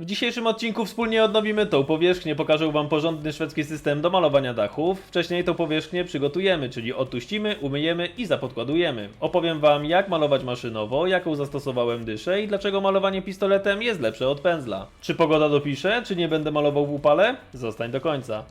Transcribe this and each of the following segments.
W dzisiejszym odcinku wspólnie odnowimy tą powierzchnię, pokażę Wam porządny szwedzki system do malowania dachów. Wcześniej tą powierzchnię przygotujemy, czyli odtuścimy, umyjemy i zapodkładujemy. Opowiem Wam jak malować maszynowo, jaką zastosowałem dyszę i dlaczego malowanie pistoletem jest lepsze od pędzla. Czy pogoda dopisze, czy nie będę malował w upale? Zostań do końca.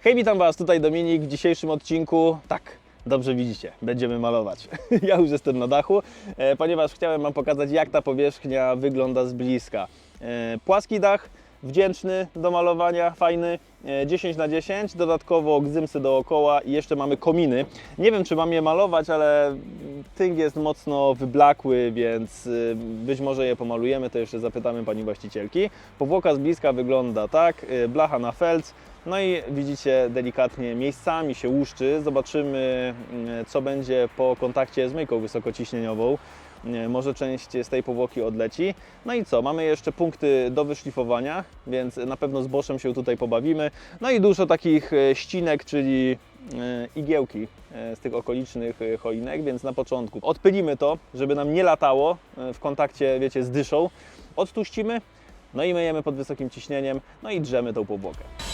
Hej, witam Was, tutaj Dominik. W dzisiejszym odcinku, tak, dobrze widzicie, będziemy malować. ja już jestem na dachu, e, ponieważ chciałem Wam pokazać, jak ta powierzchnia wygląda z bliska. E, płaski dach, wdzięczny do malowania, fajny, e, 10 na 10 dodatkowo gzymsy dookoła i jeszcze mamy kominy. Nie wiem, czy mam je malować, ale tynk jest mocno wyblakły, więc y, być może je pomalujemy, to jeszcze zapytamy Pani właścicielki. Powłoka z bliska wygląda tak, y, blacha na felc, no i widzicie delikatnie miejscami się łuszczy. Zobaczymy mm, co będzie po kontakcie z myjką wysokociśnieniową. Może część z tej powłoki odleci. No i co? Mamy jeszcze punkty do wyszlifowania, więc na pewno z boszem się tutaj pobawimy. No i dużo takich e, ścinek, czyli e, igiełki e, z tych okolicznych choinek, więc na początku odpylimy to, żeby nam nie latało w kontakcie, wiecie, z dyszą. Odtuścimy, no i myjemy pod wysokim ciśnieniem, no i drzemy tą powłokę.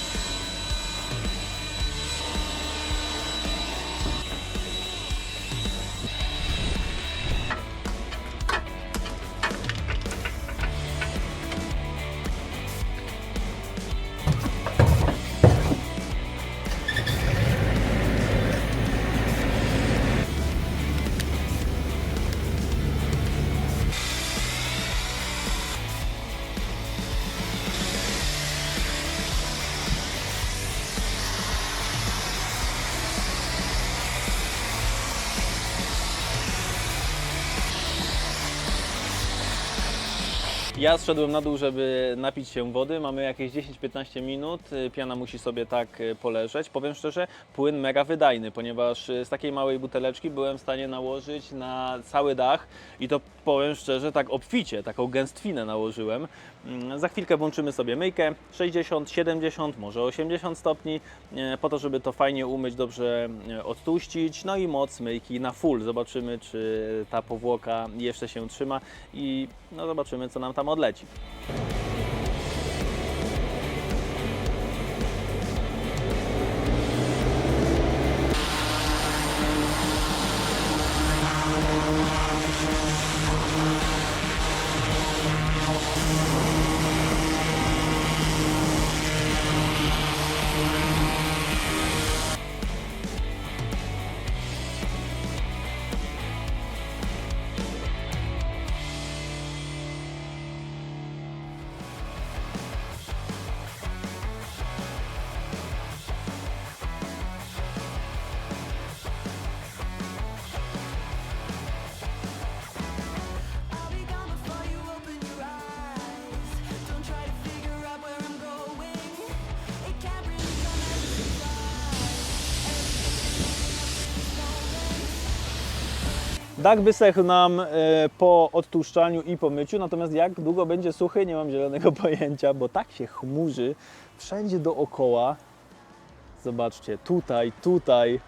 Ja zszedłem na dół, żeby napić się wody. Mamy jakieś 10-15 minut. Y, Piana musi sobie tak y, poleżeć. Powiem szczerze, płyn mega wydajny, ponieważ y, z takiej małej buteleczki byłem w stanie nałożyć na cały dach i to powiem szczerze, tak obficie, taką gęstwinę nałożyłem. Mm, Za chwilkę włączymy sobie myjkę 60, 70, może 80 stopni, e, po to, żeby to fajnie umyć, dobrze e, odtłuścić. No i moc myjki na full. Zobaczymy, czy ta powłoka jeszcze się trzyma i no zobaczymy, co nam tam odleci. Dach wysechł nam e, po odtłuszczaniu i po myciu, natomiast jak długo będzie suchy, nie mam zielonego pojęcia, bo tak się chmurzy wszędzie dookoła. Zobaczcie, tutaj, tutaj,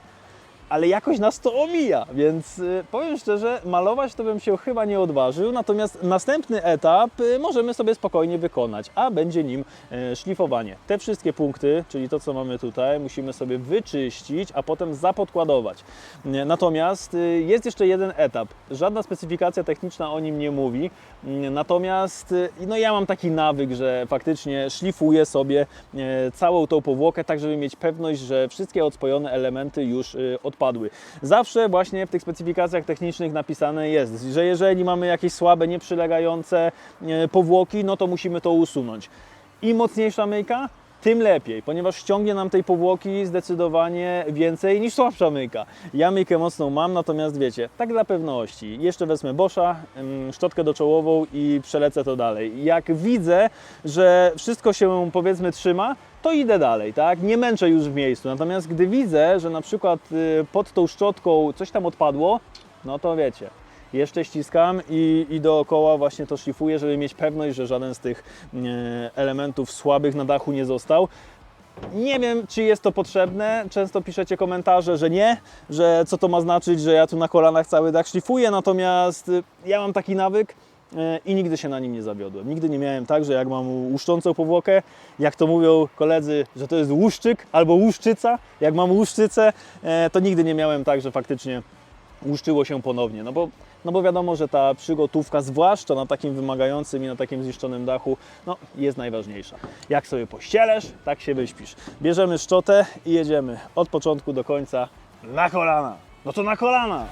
ale jakoś nas to omija, więc y, powiem szczerze, malować to bym się chyba nie odważył, natomiast następny etap y, możemy sobie spokojnie wykonać, a będzie nim y, szlifowanie. Te wszystkie punkty, czyli to co mamy tutaj, musimy sobie wyczyścić, a potem zapodkładować. Natomiast jest jeszcze jeden etap. Żadna specyfikacja techniczna o nim nie mówi, natomiast y, no ja mam taki nawyk, że faktycznie szlifuję sobie e, całą tą powłokę, tak żeby mieć pewność, że wszystkie odspojone elementy już y, odpadły. Zawsze właśnie w tych specyfikacjach technicznych napisane jest, że jeżeli mamy jakieś słabe, nieprzylegające e, powłoki, no to musimy to usunąć. Im mocniejsza myjka, tym lepiej, ponieważ ściągnie nam tej powłoki zdecydowanie więcej niż słabsza myjka. Ja myjkę mocną mam, natomiast wiecie, tak dla pewności, jeszcze wezmę Boscha, szczotkę doczołową i przelecę to dalej. Jak widzę, że wszystko się powiedzmy trzyma, to idę dalej, tak? Nie męczę już w miejscu. Natomiast gdy widzę, że na przykład y, pod tą szczotką coś tam odpadło, no to wiecie, jeszcze ściskam i, i dookoła właśnie to szlifuję, żeby mieć pewność, że żaden z tych e, elementów słabych na dachu nie został. Nie wiem, czy jest to potrzebne. Często piszecie komentarze, że nie, że co to ma znaczyć, że ja tu na kolanach cały dach szlifuję. Natomiast y, ja mam taki nawyk, e, i nigdy się na nim nie zawiodłem. Nigdy nie miałem tak, że jak mam łuszczącą powłokę, jak to mówią koledzy, że to jest łuszczyk albo łuszczyca, jak mam łuszczycę, e, to nigdy nie miałem tak, że faktycznie łuszczyło się ponownie, no bo, no bo wiadomo, że ta przygotówka, zwłaszcza na takim wymagającym i na takim zniszczonym dachu, no jest najważniejsza. Jak sobie pościelesz, tak się wyśpisz. Bierzemy szczotę i jedziemy od początku do końca na kolana. No to na kolana!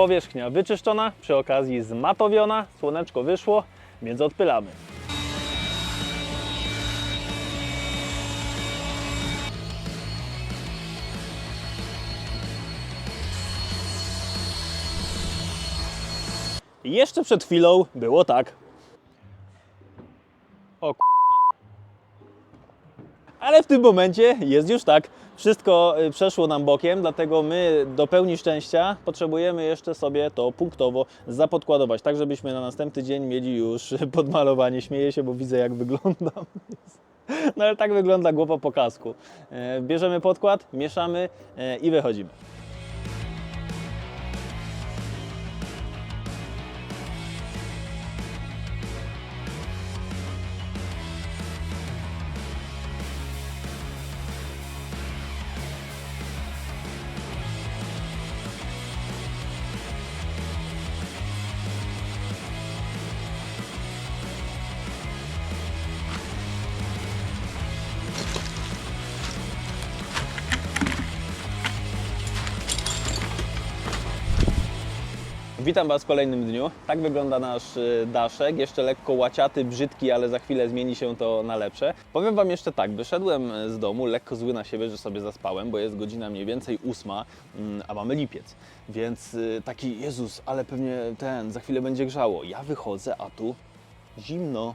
Powierzchnia wyczyszczona, przy okazji zmatowiona, słoneczko wyszło, więc odpylamy. Jeszcze przed chwilą było tak. O k- ale w tym momencie jest już tak. Wszystko y, przeszło nam bokiem, dlatego my do pełni szczęścia potrzebujemy jeszcze sobie to punktowo zapodkładować, tak żebyśmy na następny dzień mieli już podmalowanie. Śmieję się, bo widzę jak wyglądam. No ale tak wygląda głowa po kasku. E, Bierzemy podkład, mieszamy e, i wychodzimy. Witam Was w kolejnym dniu. Tak wygląda nasz y, daszek. Jeszcze lekko łaciaty, brzydki, ale za chwilę zmieni się to na lepsze. Powiem Wam jeszcze tak, wyszedłem z domu lekko zły na siebie, że sobie zaspałem, bo jest godzina mniej więcej ósma, mm, a mamy lipiec. Więc y, taki, Jezus, ale pewnie ten, za chwilę będzie grzało. Ja wychodzę, a tu zimno.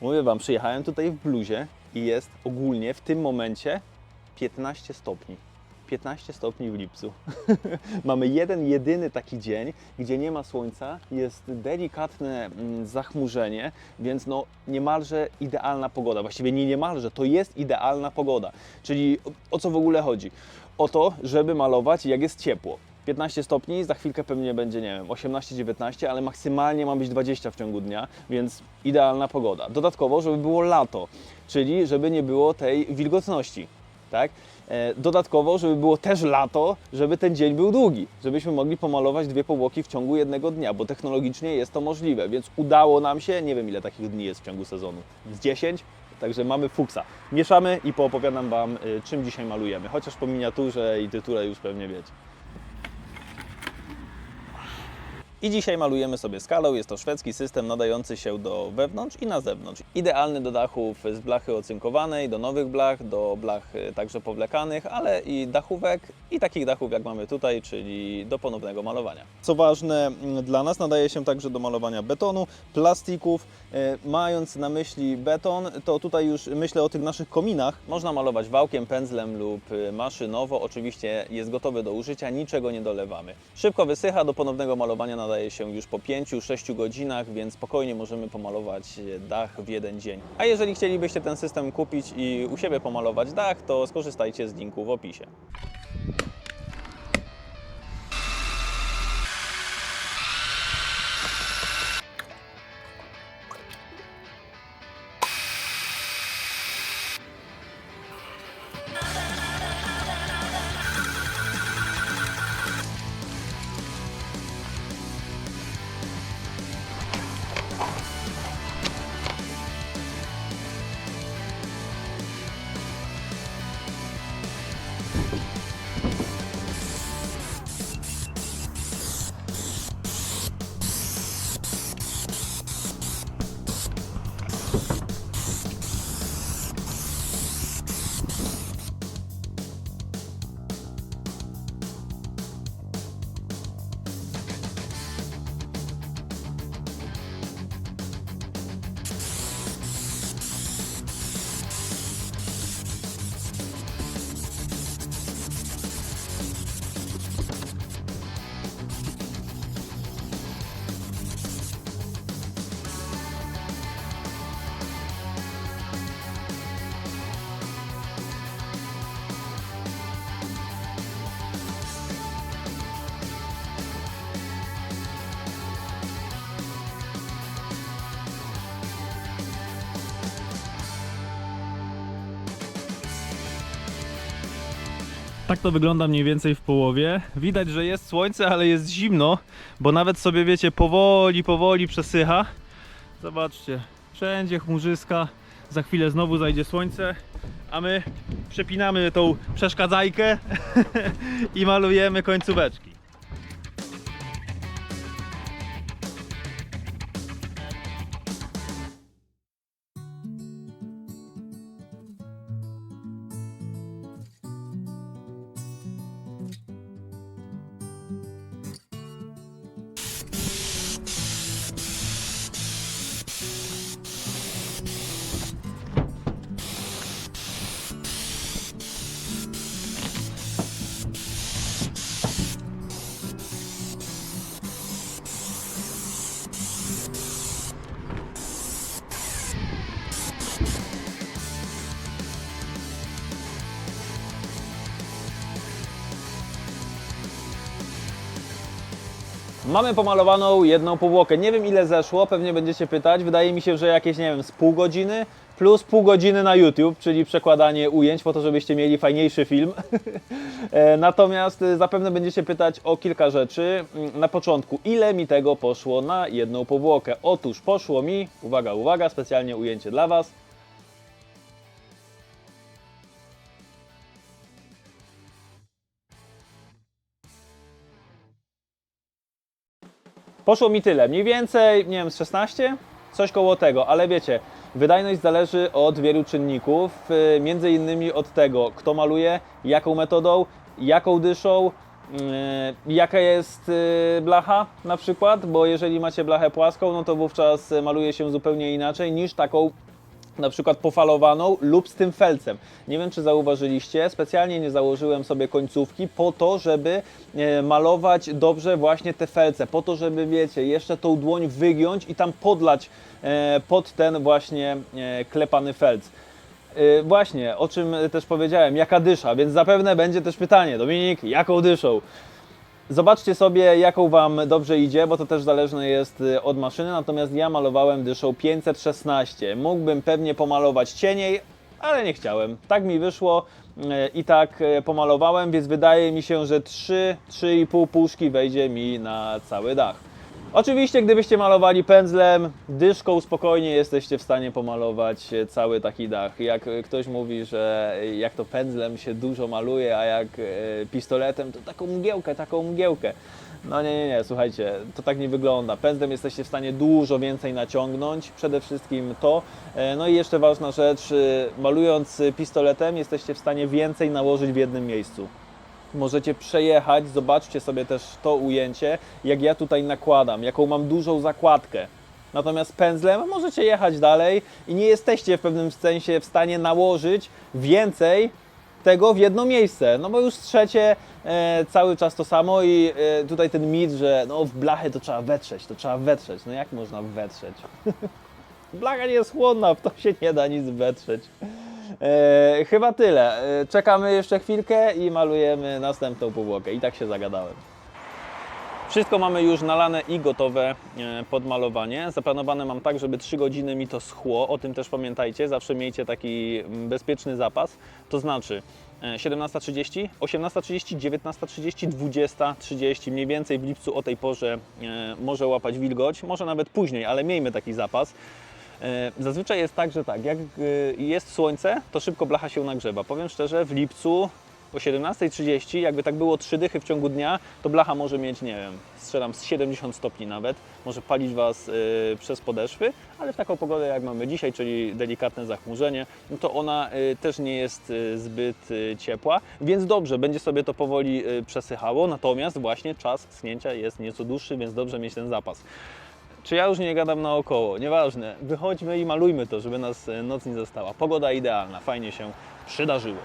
Mówię Wam, przyjechałem tutaj w bluzie i jest ogólnie w tym momencie 15 stopni. 15 stopni w lipcu. Mamy jeden, jedyny taki dzień, gdzie nie ma słońca, jest delikatne mm, zachmurzenie, więc no niemalże idealna pogoda. Właściwie nie niemalże, to jest idealna pogoda. Czyli o, co w ogóle chodzi? O to, żeby malować jak jest ciepło. 15 stopni, za chwilkę pewnie będzie, nie wiem, 18-19, ale maksymalnie ma być 20 w ciągu dnia, więc idealna pogoda. Dodatkowo, żeby było lato, czyli żeby nie było tej wilgotności, tak? E, Dodatkowo, żeby było też lato, żeby ten dzień był długi, żebyśmy mogli pomalować dwie powłoki w ciągu jednego dnia, bo technologicznie jest to możliwe, więc udało nam się, nie wiem ile takich dni jest w ciągu sezonu, z 10, także mamy fuksa. Mieszamy i poopowiadam Wam, y, czym dzisiaj malujemy, chociaż po miniaturze i tytule już pewnie wiecie. I dzisiaj malujemy sobie skalą. Jest to szwedzki system nadający się do wewnątrz i na zewnątrz. Idealny do dachów z blachy ocynkowanej, do nowych blach, do blach y, także powlekanych, ale i dachówek i takich dachów jak mamy tutaj, czyli do ponownego malowania. Co ważne mm, dla nas, nadaje się także do malowania betonu, plastików. E, Mając na myśli beton, to tutaj już myślę o tych naszych kominach. Można malować wałkiem, pędzlem lub y, maszynowo. Oczywiście jest gotowy do użycia, niczego nie dolewamy. Szybko wysycha, do ponownego malowania nadaje się już po 5-6 godzinach, więc spokojnie możemy pomalować e, dach w jeden dzień. A jeżeli chcielibyście ten system kupić i u siebie pomalować dach, to skorzystajcie z linku w opisie. Tak to wygląda mniej więcej w połowie. Widać, że jest słońce, ale jest zimno, bo nawet sobie wiecie, powoli, powoli przesycha. Zobaczcie, wszędzie chmurzyska. Za chwilę znowu zajdzie słońce, a my przepinamy tą przeszkadzajkę i malujemy końcóweczki. Mamy pomalowaną jedną powłokę. Nie wiem ile zeszło, pewnie będziecie pytać. Wydaje mi się, że jakieś, nie wiem, z pół godziny plus pół godziny na YouTube, czyli przekładanie ujęć po to, żebyście mieli fajniejszy film. E, Natomiast e, zapewne będziecie pytać o kilka rzeczy. Mm, Na początku, ile mi tego poszło na jedną powłokę? Otóż poszło mi, uwaga, uwaga, specjalnie ujęcie dla Was. Poszło mi tyle, mniej więcej, nie wiem, z 16? Coś koło tego, ale wiecie, wydajność zależy od wielu czynników, y, między innymi od tego, kto maluje, jaką metodą, jaką dyszą, y, jaka jest y, blacha na przykład, bo jeżeli macie blachę płaską, no to wówczas maluje się zupełnie inaczej niż taką na przykład pofalowaną lub z tym felcem. Nie wiem, czy zauważyliście, specjalnie nie założyłem sobie końcówki po to, żeby e, malować dobrze właśnie te felce, po to, żeby, wiecie, jeszcze tą dłoń wygiąć i tam podlać e, pod ten właśnie e, klepany felc. Właśnie, o czym też powiedziałem, jaka dysza, więc zapewne będzie też pytanie, Dominik, jaką dyszą? Zobaczcie sobie, jaką Wam dobrze idzie, bo to też zależne jest y, od maszyny. Natomiast ja malowałem dyszą 516. Mógłbym pewnie pomalować cieniej, ale nie chciałem. Tak mi wyszło y, i tak y, pomalowałem, więc wydaje mi się, że 3-3,5 puszki wejdzie mi na cały dach. Oczywiście, gdybyście malowali pędzlem, dyszką spokojnie jesteście w stanie pomalować e, cały taki dach. Jak e, ktoś mówi, że jak to pędzlem się dużo maluje, a jak e, pistoletem, to taką mgiełkę, taką mgiełkę. No nie, nie, nie, słuchajcie, to tak nie wygląda. Pędzlem jesteście w stanie dużo więcej naciągnąć, przede wszystkim to. No i jeszcze ważna rzecz, malując pistoletem jesteście w stanie więcej nałożyć w jednym miejscu możecie przejechać, zobaczcie sobie też to ujęcie, jak ja tutaj nakładam, jaką mam dużą zakładkę. Natomiast pędzlem możecie jechać dalej i nie jesteście w pewnym sensie w stanie nałożyć więcej tego w jedno miejsce, no bo już trzecie e, cały czas to samo i e, tutaj ten mit, że no w blachę to trzeba wetrzeć, to trzeba wetrzeć. No jak można wetrzeć? Blacha nie jest chłodna, w to się nie da nic wetrzeć. E, chyba tyle. E, czekamy jeszcze chwilkę i malujemy następną powłokę. I tak się zagadałem. Wszystko mamy już nalane i gotowe e, pod malowanie. Zaplanowane mam tak, żeby 3 godziny mi to schło. O tym też pamiętajcie. Zawsze miejcie taki mm, bezpieczny zapas. To znaczy e, 17.30, 18.30, 19.30, 20.30. Mniej więcej w lipcu o tej porze e, może łapać wilgoć. Może nawet później, ale miejmy taki zapas. E, Zazwyczaj jest tak, że tak, jak e, jest słońce, to szybko blacha się nagrzewa. Powiem szczerze, w lipcu o 17.30, jakby tak było trzy dychy w ciągu dnia, to blacha może mieć, nie wiem, strzelam z 70 stopni nawet, może palić Was y, przez podeszwy, ale w taką pogodę jak mamy dzisiaj, czyli delikatne zachmurzenie, no to ona też nie jest zbyt ciepła, więc dobrze, będzie sobie to powoli przesychało, natomiast właśnie czas schnięcia jest nieco dłuższy, więc dobrze mieć ten zapas. Czy ja już nie gadam naokoło? Nieważne. Wychodźmy i malujmy to, żeby nas e, noc nie została. Pogoda idealna, fajnie się przydarzyło.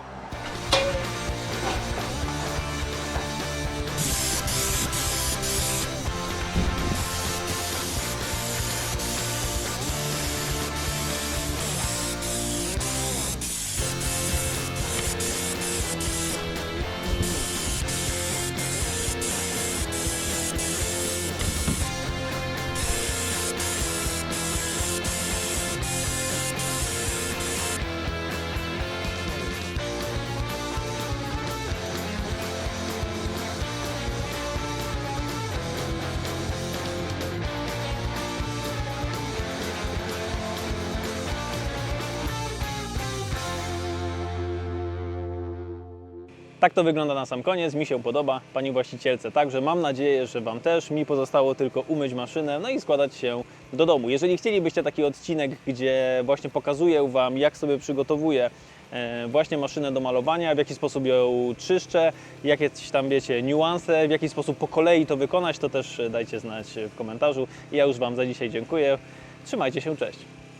Tak to wygląda na sam koniec, mi się podoba, Pani właścicielce także. Mam nadzieję, że Wam też. Mi pozostało tylko umyć maszynę, no i składać się do domu. Jeżeli chcielibyście taki odcinek, gdzie właśnie pokazuję Wam, jak sobie przygotowuję e, właśnie maszynę do malowania, w jaki sposób ją czyszczę, jakieś tam wiecie niuanse, w jaki sposób po kolei to wykonać, to też dajcie znać w komentarzu. Ja już Wam za dzisiaj dziękuję. Trzymajcie się, cześć.